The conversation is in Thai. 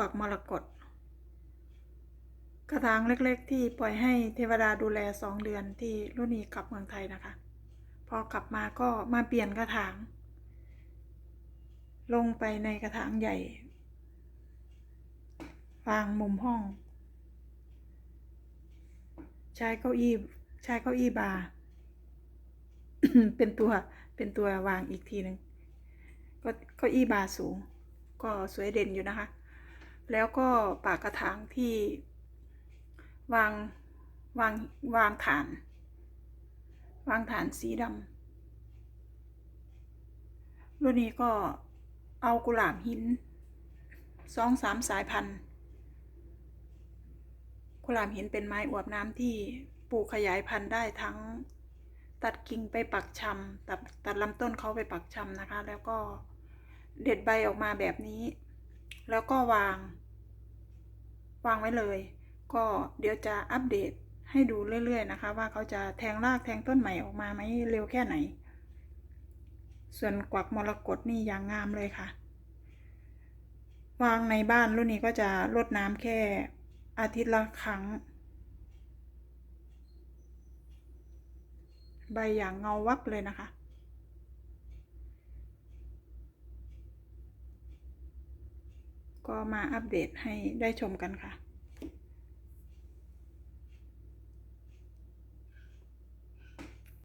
วักมรกตกระถางเล็กๆ ที่ปล่อยให้เทวดาดูแลสองเดือนที่รุ่นีกลับเมืองไทยนะคะ พอกลับมาก็มาเปลี่ยนกระถาง ลงไปในกระถางใหญ่ วางมุมห้อง ใช้เก้าอี้ใช้เก้าอี้บาร์เป็นตัวเป็นตัววางอีกทีหนึ่งก็เก้าอี้บาร์สูง ก็สวยเด่นอยู่นะคะ แล้วก็ปากกระถางที่วางวางวางฐาน วางฐานสีดำรุ่นนี้ก็เอากุหลาบหินสองสามสายพันธุ์กุหลาบหินเป็นไม้อวบน้ำที่ปลูกขยายพันธุ์ได้ทั้งตัดกิ่งไปปักชำตัดตัดลำต้นเขาไปปักชำนะคะ แล้วก็เด็ดใบออกมาแบบนี้ แล้วก็วาง วางไว้เลย ก็เดี๋ยวจะอัปเดตให้ดูเรื่อยๆนะคะ ว่าเขาจะแทงรากแทงต้นใหม่ออกมาไหมเร็วแค่ไหน ส่วนกวักมรกตนี่อย่างงามเลยค่ะ วางในบ้านรุ่นนี้ก็จะรดน้ำแค่อาทิตย์ละครั้ง ใบอย่างเงาวับเลยนะคะ ก็มาอัปเดตให้ได้ชมกันค่ะ